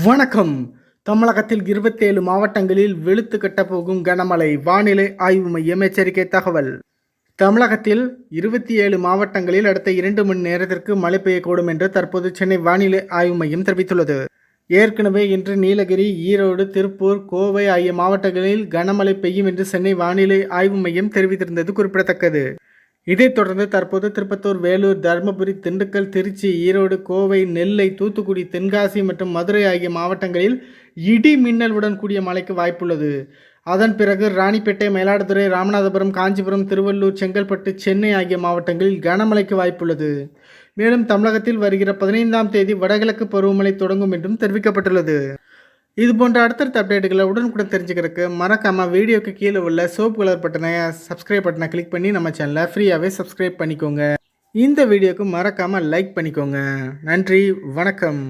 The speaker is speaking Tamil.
வணக்கம். தமிழகத்தில் இருபத்தேழு மாவட்டங்களில் வெளுத்து கட்டப்போகும் கனமழை. வானிலை ஆய்வு மையம் எச்சரிக்கை தகவல். தமிழகத்தில் இருபத்தி ஏழு மாவட்டங்களில் அடுத்த இரண்டு மணி நேரத்திற்கு மழை பெய்யக்கூடும் என்று தற்போது சென்னை வானிலை ஆய்வு மையம் தெரிவித்துள்ளது. ஏற்கனவே இன்று நீலகிரி ஈரோடு திருப்பூர் கோவை ஆகிய மாவட்டங்களில் கனமழை பெய்யும் என்று சென்னை வானிலை ஆய்வு மையம் தெரிவித்திருந்தது குறிப்பிடத்தக்கது. இதைத் தொடர்ந்து தற்போது திருப்பத்தூர் வேலூர் தருமபுரி திண்டுக்கல் திருச்சி ஈரோடு கோவை நெல்லை தூத்துக்குடி தென்காசி மற்றும் மதுரை ஆகிய மாவட்டங்களில் இடி மின்னலுடன் கூடிய மழைக்கு வாய்ப்புள்ளது. அதன் பிறகு ராணிப்பேட்டை மயிலாடுதுறை ராமநாதபுரம் காஞ்சிபுரம் திருவள்ளூர் செங்கல்பட்டு சென்னை ஆகிய மாவட்டங்களில் கனமழைக்கு வாய்ப்புள்ளது. மேலும் தமிழகத்தில் வருகிற பதினைந்தாம் தேதி வடகிழக்கு பருவமழை தொடங்கும் என்றும் தெரிவிக்கப்பட்டுள்ளது. இது போன்ற அடுத்தடுத்த அப்டேட்டுகளை உடனுக்குடன் தெரிஞ்சுக்கிறதுக்கு மறக்காம வீடியோக்கு கீழே உள்ள சோப்பு கலர் பட்டனை சப்ஸ்கிரைப் பட்டனை கிளிக் பண்ணி நம்ம சேனலை ஃப்ரீயாகவே சப்ஸ்கிரைப் பண்ணிக்கோங்க. இந்த வீடியோக்கு மறக்காமல் லைக் பண்ணிக்கோங்க. நன்றி வணக்கம்.